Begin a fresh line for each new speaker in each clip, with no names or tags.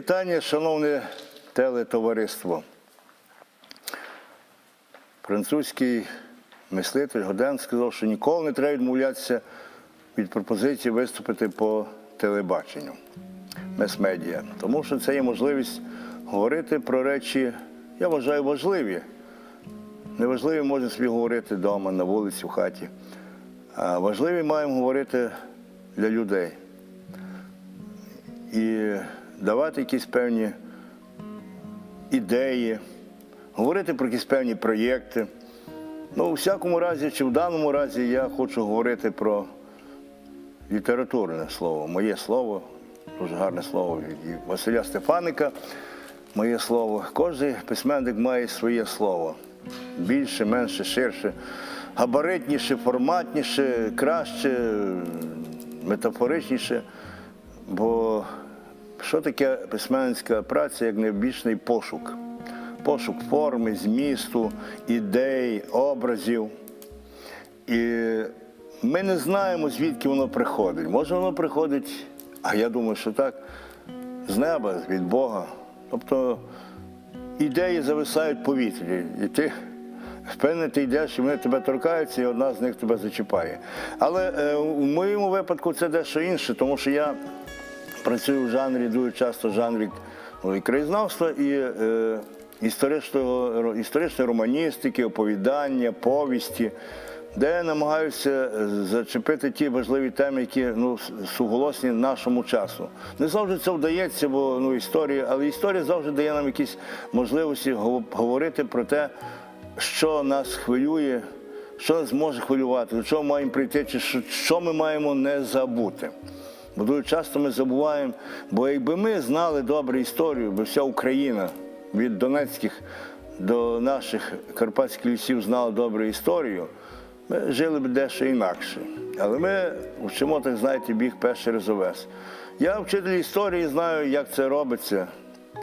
Вітання, шановне телетовариство. Французький мислитель Годен сказав, що ніколи не треба відмовлятися від пропозиції виступити по телебаченню, мес-медіа. Тому що це є можливість говорити про речі, я вважаю, важливі. Неважливі можна собі говорити вдома, на вулиці, в хаті. А важливі маємо говорити для людей і давати якісь певні ідеї, говорити про якісь певні проєкти. Ну, у всякому разі, чи в даному разі я хочу говорити про літературне слово, моє слово, дуже гарне слово від Василя Стефаника. Моє слово. Кожен письменник має своє слово. Більше, менше, ширше, габаритніше, форматніше, краще, метафоричніше. Бо що таке письменницька праця, як невбічний пошук? Пошук форми, змісту, ідей, образів. І ми не знаємо, звідки воно приходить. Може, воно приходить, а я думаю, що так, з неба, від Бога. Тобто ідеї зависають в повітрі, і ти впевнений, ти йдеш, і вони тебе торкаються, і одна з них тебе зачіпає. Але е, у моєму випадку це дещо інше, тому що я працюю в жанрі, дуже часто в жанрі краєзнавства, і е, історичного, історичної романістики, оповідання, повісті, де я намагаюся е, зачепити ті важливі теми, які ну, суголосні нашому часу. Не завжди це вдається, бо ну, історія, але історія завжди дає нам якісь можливості говорити про те, що нас хвилює, що нас може хвилювати, до чого маємо прийти, чи що ми маємо не забути. Бо дуже часто ми забуваємо, бо якби ми знали добре історію, бо вся Україна від Донецьких до наших карпатських лісів знала добре історію, ми жили б дещо інакше. Але ми вчимо, так знаєте, біг перший разовес. Я вчитель історії знаю, як це робиться,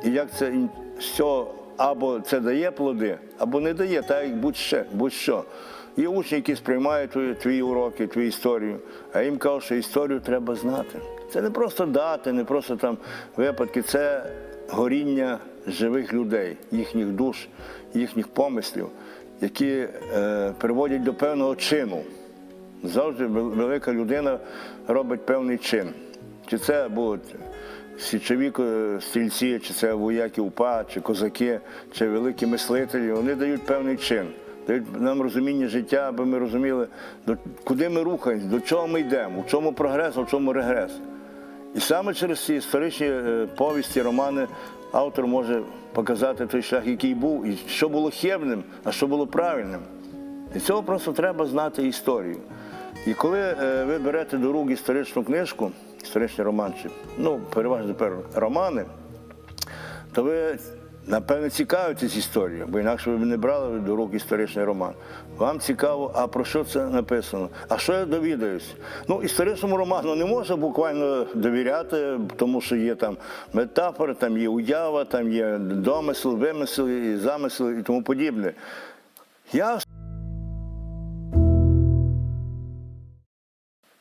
і як це все або це дає плоди, або не дає, так як будь-що. будь-що. Є учні, які сприймають твої, твої уроки, твою історію, а їм кажуть, що історію треба знати. Це не просто дати, не просто там випадки, це горіння живих людей, їхніх душ, їхніх помислів, які е, приводять до певного чину. Завжди велика людина робить певний чин. Чи це будуть січові стрільці, чи це вояки УПА, чи козаки, чи великі мислителі, вони дають певний чин, дають нам розуміння життя, аби ми розуміли, куди ми рухаємося, до чого ми йдемо, в чому прогрес, а в чому регрес. І саме через ці історичні е, повісті, романи автор може показати той шлях, який був, і що було хибним, а що було правильним. І цього просто треба знати історію. І коли е, ви берете до рук історичну книжку, історичний романчик, ну, переважно тепер романи, то ви, напевне, цікавитесь історією, бо інакше ви б не брали до рук історичний роман. Вам цікаво, а про що це написано? А що я довідаюсь? Ну, історичному роману не можна буквально довіряти, тому що є там метафори, там є уява, там є домисел, вимисел, і замисел і тому подібне. Я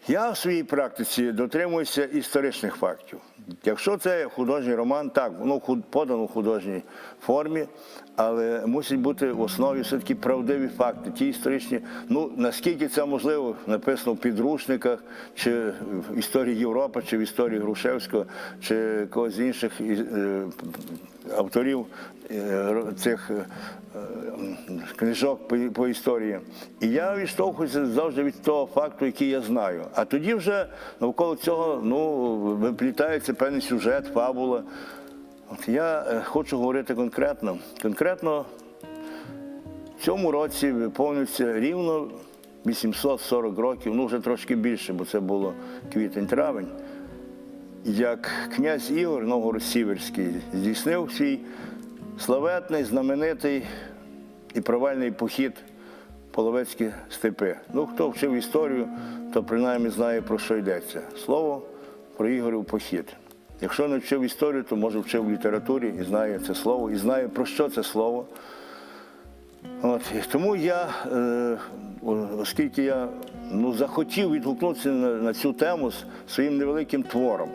Я в своїй практиці дотримуюся історичних фактів. Якщо це художній роман, так, воно подано в художній формі, але мусять бути в основі все-таки правдиві факти, ті історичні. Ну, наскільки це можливо, написано в підручниках, чи в історії Європи, чи в історії Грушевського, чи когось з інших е, авторів е, цих е, книжок по історії. І я відштовхуюся завжди від того факту, який я знаю. А тоді вже навколо цього ну, виплітається певний сюжет, фабула. Я е, хочу говорити конкретно. Конкретно в цьому році виповнюється рівно 840 років, ну вже трошки більше, бо це було квітень-травень як князь Ігор Новгород-Сіверський здійснив свій славетний, знаменитий і провальний похід Половецькі степи. Ну, хто вчив історію, то принаймні знає, про що йдеться. Слово про Ігорів похід. Якщо не вчив історію, то може вчив в літературі і знає це слово, і знає, про що це слово. От, тому я, е, оскільки я ну, захотів відгукнутися на, на цю тему з своїм невеликим твором,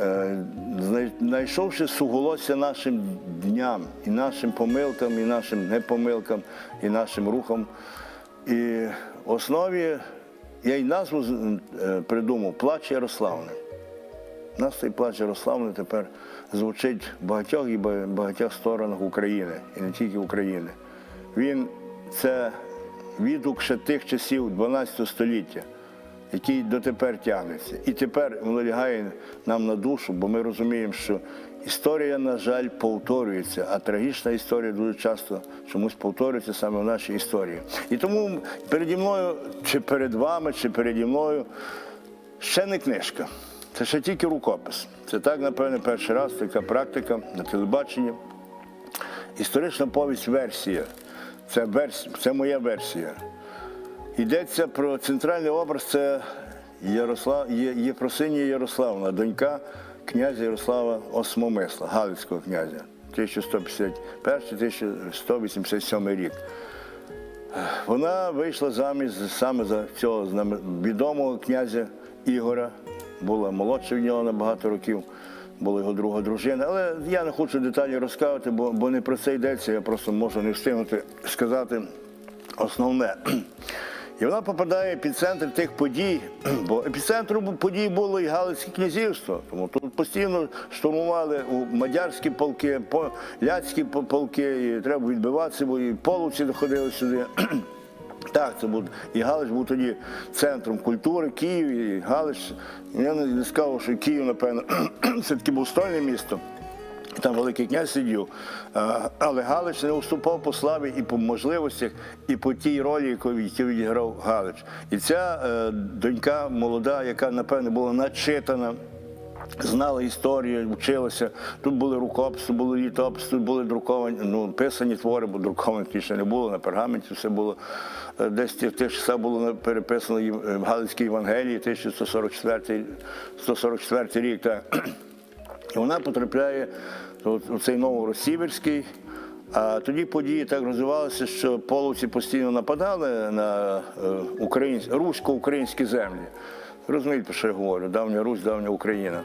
е, знайшовши суголосся нашим дням, і нашим помилкам, і нашим непомилкам, і нашим рухам. І в основі я й назву е, придумав Плач Ярославни. Нас цей плач Ярославни тепер звучить в багатьох і багатьох сторонах України, і не тільки України. Він це відгук ще тих часів 12 століття, який дотепер тягнеться. І тепер воно лягає нам на душу, бо ми розуміємо, що історія, на жаль, повторюється, а трагічна історія дуже часто чомусь повторюється саме в нашій історії. І тому переді мною, чи перед вами, чи переді мною ще не книжка. Це ще тільки рукопис. Це так, напевне, перший раз така практика на телебаченні. Історична повість версія. Це, верс... це моя версія. Йдеться про центральний образ це Ярослав... Єфросинія Ярославна, донька князя Ярослава Осмомисла, Галицького князя, 1151-1187 рік. Вона вийшла заміж саме за цього відомого князя Ігора, була молодша від нього на багато років, була його друга дружина. Але я не хочу деталі розказувати, бо, бо не про це йдеться, я просто можу не встигнути сказати основне. І вона попадає в епіцентр тих подій, бо епіцентром подій було і Галицьке князівство. Тому тут постійно штурмували у мадярські полки, поляцькі полки, і треба відбиватися, бо і половці доходили сюди. Так, це був і Галич був тоді центром культури, Київ і Галич. Я не сказав, що Київ, напевно, все-таки був стольне місто. Там Великий князь сидів, але Галич не уступав по славі і по можливостях, і по тій ролі, яку відіграв Галич. І ця е, донька молода, яка, напевне, була начитана, знала історію, вчилася. Тут були рукописи, були літописи, тут були друковані, ну, писані твори, бо друковані ще не було, на пергаменті все було. Е, Десь в тих часах було переписано в Галицькій Євангелії, 1144 144 рік. Так. І вона потрапляє от у цей Новоросіверський. А тоді події так розвивалися, що половці постійно нападали на е, українсь... русько-українські землі. Розумієте, що я говорю? Давня Русь, давня Україна.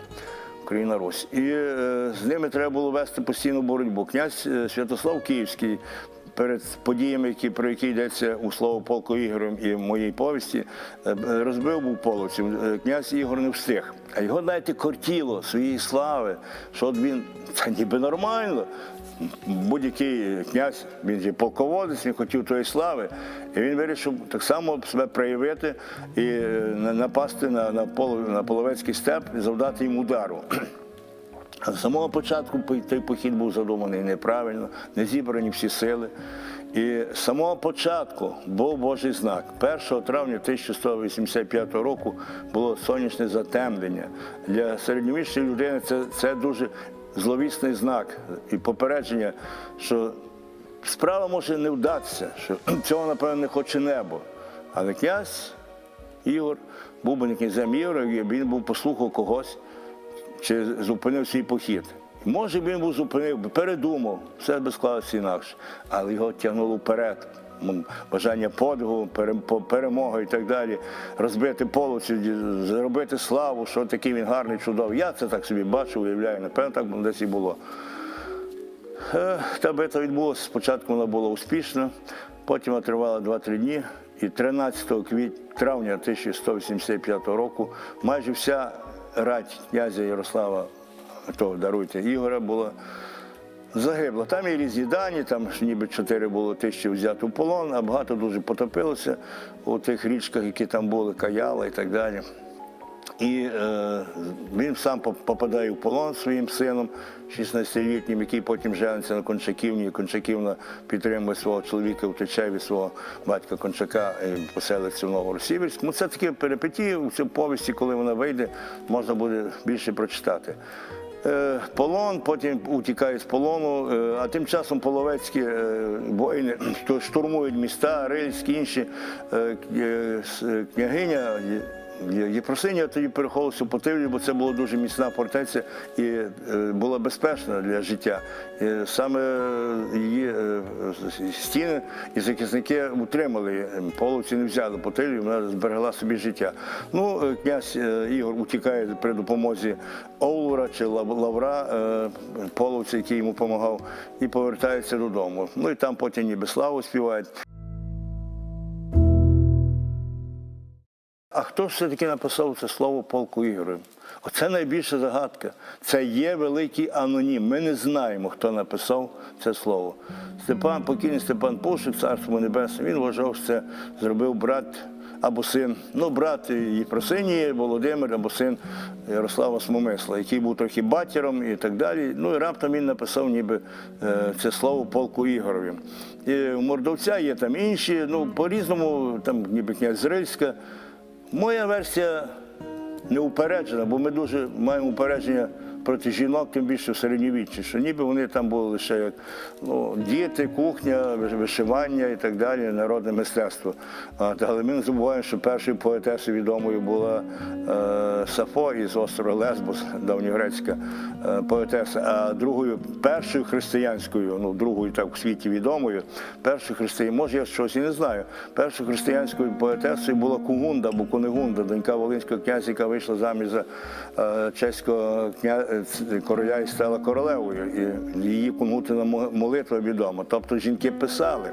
Україна Русь. І е, з ними треба було вести постійну боротьбу. Князь е, Святослав Київський перед подіями, які, про які йдеться у слово полку Ігорем і в моїй повісті, е, розбив був половців. Е, Князь Ігор не встиг. А його знаєте, кортіло своєї слави, що от він це ніби нормально. Будь-який князь, він же полководець, він хотів тої слави, і він вирішив так само себе проявити і е, напасти на, на половецький степ і завдати йому удару. З самого початку той похід був задуманий неправильно, не зібрані всі сили. І з самого початку був Божий знак. 1 травня 1185 року було сонячне затемнення. Для середньовічної людини це, це дуже зловісний знак і попередження, що справа може не вдатися, що цього, напевно, не хоче небо. Але князь Ігор був би не князем Ігорем, він був послухав когось чи зупинив свій похід. Може, він був зупинив, передумав, все би склалося інакше, але його тягнуло вперед. Бажання подвигу, пере- перемоги і так далі, розбити полоці, заробити славу, що такий він гарний, чудовий. Я це так собі бачу, уявляю, напевно, так десь і було. Е, Та битва відбулася. Спочатку вона була успішна, потім вона тривала 2-3 дні. І 13 квіт... травня 1185 року майже вся рать князя Ярослава, того даруйте, Ігора була загибла. Там і різні дані, там ніби 4 було тисячі взято в полон, а багато дуже потопилося у тих річках, які там були, Каяла і так далі. І е, він сам поп- попадає в полон своїм сином, 16-літнім, який потім жениться на Кончаківні. Кончаківна підтримує свого чоловіка, втече від свого батька Кончака і поселиться в Новоросіверськ. Ну, це такі перипетії у цій повісті, коли вона вийде, можна буде більше прочитати. Е, Полон, потім утікає з полону, е, а тим часом половецькі е, воїни штурмують міста, рильські інші. Е, е, Княгиня Єпросинія тоді переховувався в Потивлі, бо це була дуже міцна фортеця і е, була безпечна для життя. І саме її е, стіни і захисники утримали. Половці не взяли Потивлі, вона зберегла собі життя. Ну, е, князь Ігор утікає при допомозі Оулура чи Лав- Лавра, половця, який йому допомагав, і повертається додому. Ну і там потім ніби славу співають. А хто ж все-таки написав це слово полку Ігорю? Оце найбільша загадка. Це є великий анонім. Ми не знаємо, хто написав це слово. Степан, покійний Степан Пушик, царство небесне, він вважав, що це зробив брат або син. Ну, брат Єпросинії, Володимир або син Ярослава Смомисла, який був трохи батіром і так далі. Ну і раптом він написав ніби е, це слово полку Ігорові. І у Мордовця є там інші, ну по-різному, там ніби князь Зрильська. Моя версія не упереджена, бо ми дуже маємо упередження проти жінок, тим більше в середньовіччі, що ніби вони там були лише як ну, діти, кухня, вишивання і так далі, народне мистецтво. Але ми не забуваємо, що першою поетесою відомою була е, Сафо із острова Лесбос, давньогрецька е, поетеса, а другою, першою християнською, ну другою так у світі відомою, першою християнською, може я щось і не знаю. Першою християнською поетесою була Кугунда або Кунигунда, донька Волинського князя, яка вийшла заміж за е, чеського е, короля і стала королевою. І її кунгутина мо- молитва відома. Тобто жінки писали.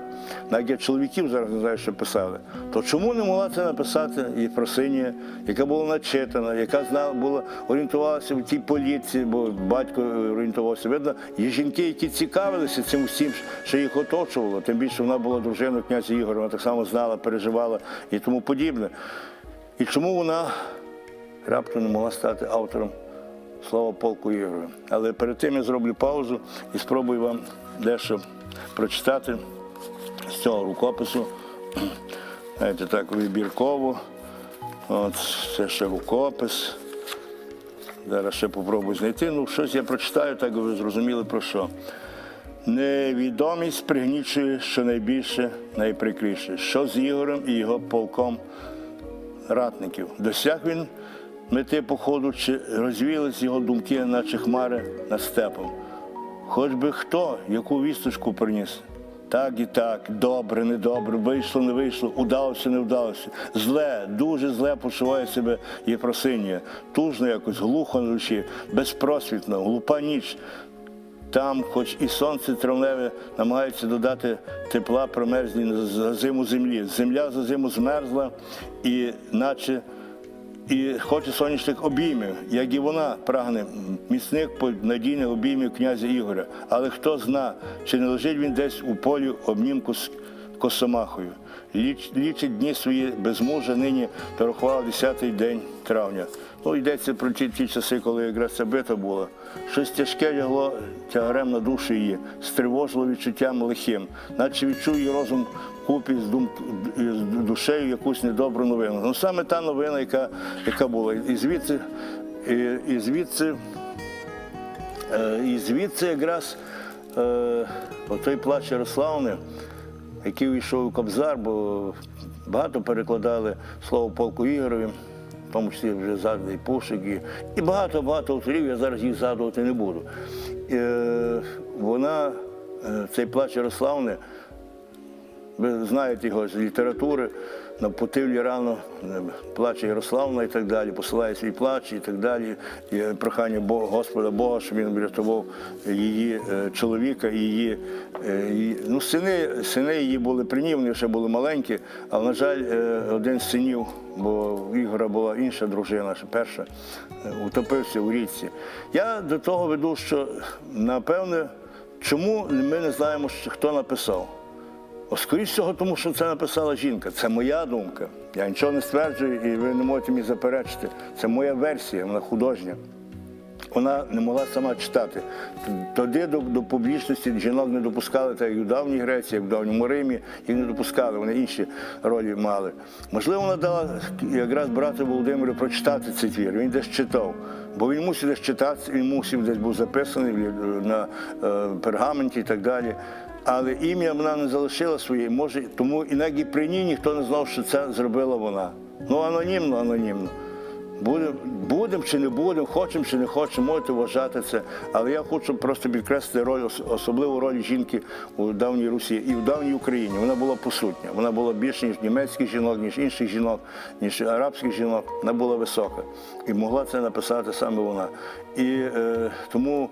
Навіть я чоловіків зараз не знаю, що писали. То чому не могла це написати Єфросинія, яка була начитана, яка знала, була орієнтувалася в тій політиці, бо батько орієнтувався. Видно, є жінки, які цікавилися цим всім, що їх оточувало. Тим більше вона була дружиною князя Ігоря, вона так само знала, переживала і тому подібне. І чому вона раптом не могла стати автором слова полку Ігоря? Але перед тим я зроблю паузу і спробую вам дещо прочитати з цього рукопису. Знаєте, так вибірково. От це ще рукопис. Зараз ще попробую знайти. Ну, щось я прочитаю, так ви зрозуміли про що. Невідомість пригнічує щонайбільше, найприкріше. Що з Ігорем і його полком ратників? Досяг він мети походу, чи розвіялись його думки, наче хмари над степом. Хоч би хто, яку вісточку приніс. Так і так, добре, недобре, вийшло, не вийшло, удалося, не вдалося. Зле, дуже зле почуває себе Єпросинія. Тужно якось, глухо на душі, безпросвітно, глупа ніч. Там, хоч і сонце травневе намагається додати тепла промерзлі за зиму землі. Земля за зиму змерзла, і наче і хоче сонячних обіймів, як і вона прагне міцних надійних обіймів князя Ігоря. Але хто зна, чи не лежить він десь у полі обнімку з Косомахою. Ліч, лічить дні свої без мужа, нині порахувала 10-й день травня. Ну, йдеться про ті, ті часи, коли якраз ця битва була. Щось тяжке лягло тягарем на душу її, стривожило відчуттям лихим, наче відчув її розум купі з, дум, з душею якусь недобру новину. Ну саме та новина, яка, яка була. І звідси, і, і звідси, е, і звідси якраз е, отой плач Ярославни, який увійшов у Кобзар, бо багато перекладали слово полку Ігорові, тому числі вже згаданий Пушик, і, багато-багато авторів, я зараз їх згадувати не буду. Е, вона, е, цей плач Ярославни, ви знаєте його з літератури, на Путивлі рано е, плаче Ярославна і так далі, посилає свій плач і так далі. І прохання Бога, Господа Бога, щоб він врятував її е, чоловіка її, е. Ну, сини, сини її були при ній, вони ще були маленькі, але, на жаль, е, один з синів, бо в Ігора була інша дружина, ще перша, е, утопився у річці. Я до того веду, що напевне, чому ми не знаємо, хто написав. Скоріше всього, тому що це написала жінка. Це моя думка. Я нічого не стверджую, і ви не можете мені заперечити. Це моя версія, вона художня. Вона не могла сама читати. Тоді до, до публічності жінок не допускали, так як в давній Греції, як в давньому Римі, їх не допускали, вони інші ролі мали. Можливо, вона дала якраз брату Володимиру прочитати цей твір. Він десь читав. Бо він мусив десь читати, він мусив десь був записаний на е, пергаменті і так далі. Але ім'я вона не залишила своє, може, тому і навіть при ній ніхто не знав, що це зробила вона. Ну, анонімно, анонімно. Будемо будем чи не будемо, хочемо чи не хочемо, можете вважати це. Але я хочу просто підкреслити роль, особливу роль жінки у давній Русі і в давній Україні. Вона була посутня. Вона була більше, ніж німецьких жінок, ніж інших жінок, ніж арабських жінок. Вона була висока. І могла це написати саме вона. І е, тому.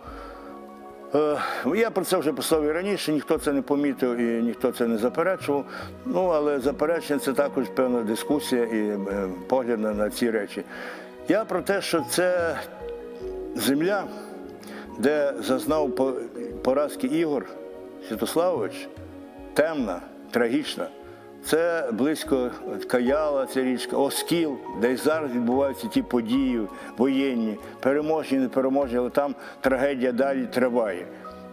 Е, Я про це вже писав і раніше, ніхто це не помітив і ніхто це не заперечував. Ну, але заперечення це також певна дискусія і е, погляд на, на ці речі. Я про те, що це земля, де зазнав поразки Ігор Святославович, темна, трагічна. Це близько Каяла, ця річка, Оскіл, де зараз відбуваються ті події воєнні, переможні, непереможні, але там трагедія далі триває.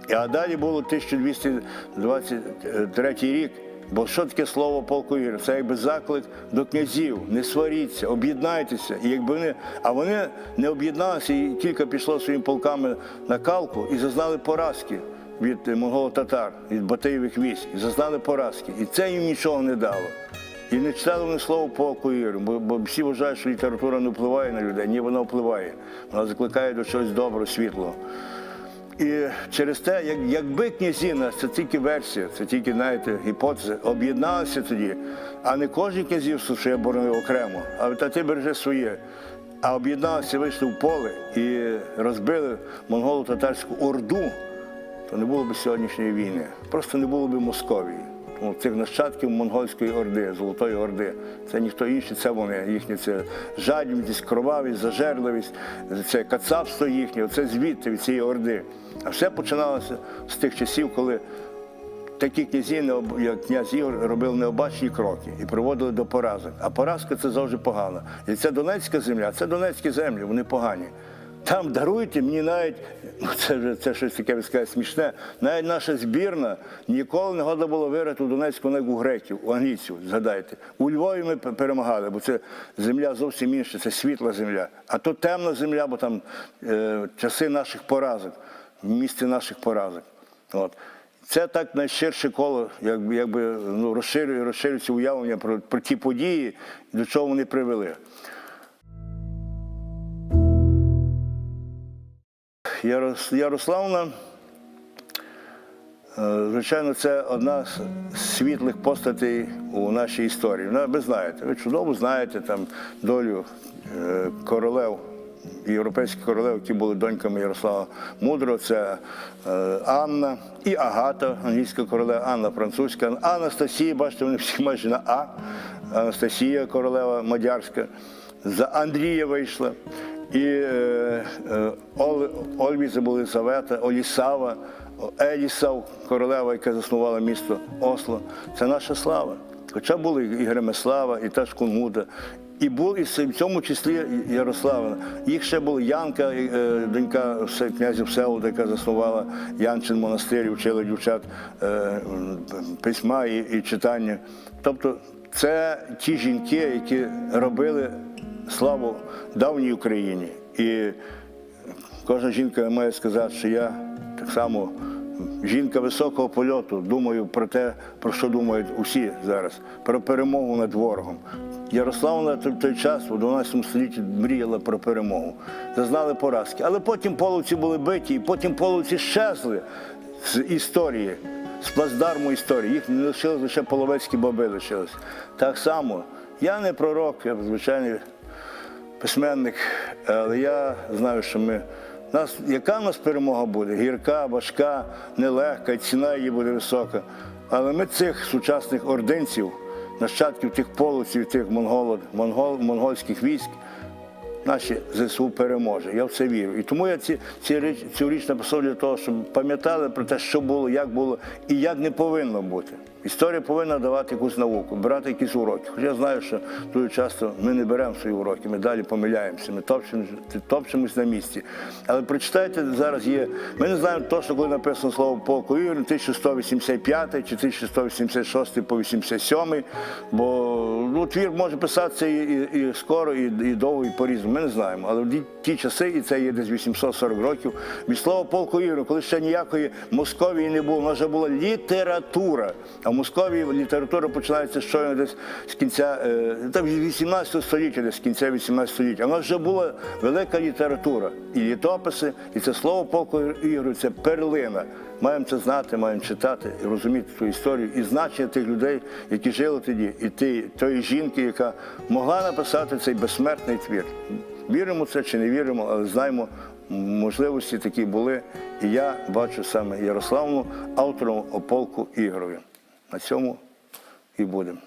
А далі було 1223 рік. Бо що таке слово полку Ігор? Це якби заклик до князів, не сваріться, об'єднайтеся. І якби вони, а вони не об'єдналися і тільки пішло своїми полками на калку і зазнали поразки від е, монголо-татар, від Батиєвих військ, зазнали поразки. І це їм нічого не дало. І не читали вони слово полку Ігор, бо, бо всі вважають, що література не впливає на людей. Ні, вона впливає. Вона закликає до чогось доброго, світлого. І через те, як, якби князіна, це тільки версія, це тільки, знаєте, гіпотеза, об'єдналися тоді, а не кожен князівство, що я боронив окремо, а та ти бережи своє. А об'єдналися, вийшли в поле і розбили монголо-татарську орду, то не було б сьогоднішньої війни. Просто не було б Московії. Тому цих нащадків монгольської орди, Золотої Орди. Це ніхто інший, це вони. Їхні це жадібність, кровавість, зажерливість, це кацапство їхнє, це звідти від цієї орди. А все починалося з тих часів, коли такі князі, як князь Ігор, робили необачні кроки і приводили до поразок. А поразка це завжди погано. І це Донецька земля, це Донецькі землі, вони погані. Там даруйте мені навіть, ну це вже це щось таке скажете, смішне. Навіть наша збірна ніколи не годна було виграти у Донецьку як у греків, у англійців, згадайте. У Львові ми перемагали, бо це земля зовсім інша, це світла земля. А то темна земля, бо там е, часи наших поразок, місце наших поразок. От. Це так найширше коло, якби, якби ну, розширює, розширюється уявлення про, про ті події, до чого вони привели. Ярославна, е, звичайно, це одна з світлих постатей у нашій історії. Ну, ви знаєте, ви чудово знаєте там долю е, королев, європейських королев, які були доньками Ярослава Мудрого. Це е, Анна і Агата, англійська королева, Анна французька, Анастасія, бачите, вони всі майже на А. Анастасія королева мадярська. За Андрія вийшла. І е, е, Ол, Ольвіза була Елизавета, Олісава, Елісав, королева, яка заснувала місто Осло. Це наша слава. Хоча були і Гремеслава, і та Шкунгуда, і був і в цьому числі Ярослава. Їх ще була Янка, е, донька князя Всеволода, яка заснувала Янчин монастир, і вчила дівчат письма і читання. Тобто це ті жінки, які робили славу давній Україні. І кожна жінка має сказати, що я так само жінка високого польоту, думаю про те, про що думають усі зараз, про перемогу над ворогом. Ярославна в той час, у 12 столітті, мріяла про перемогу. Зазнали поразки. Але потім половці були биті, і потім половці щезли з історії, з плацдарму історії. Їх не лишилось лише половецькі баби лишились. Так само, я не пророк, я звичайний письменник, але я знаю, що ми. Нас, яка в нас перемога буде? Гірка, важка, нелегка, ціна її буде висока. Але ми цих сучасних ординців, нащадків тих полоців, тих монголо, монгол, монгольських військ, наші ЗСУ переможе. Я в це вірю. І тому я ці, ці річ, цю річ написав для того, щоб пам'ятали про те, що було, як було і як не повинно бути. Історія повинна давати якусь науку, брати якісь уроки. Хоча я знаю, що дуже часто ми не беремо свої уроки, ми далі помиляємося, ми топчемось, топчемось на місці. Але прочитайте, зараз є. Ми не знаємо точно, коли написано слово полку Ігор, 1185 чи 1186 по 87, бо ну, твір може писатися і, і, і скоро, і, і довго, і по-різному. Ми не знаємо. Але в ті- часи, і це є десь 840 років, від слова полку Ігор, коли ще ніякої Московії не було, вона вже була література. А в Московії література починається щойно десь з кінця е, там 18 століття, десь з кінця 18 століття. В нас вже була велика література. І літописи, і це слово полку ігор, це перлина. Маємо це знати, маємо читати і розуміти ту історію і значення тих людей, які жили тоді, і ті, тої жінки, яка могла написати цей безсмертний твір. Віримо це чи не віримо, але знаємо, можливості такі були. І я бачу саме Ярославну автором о полку Ігорові. На цьому і будемо.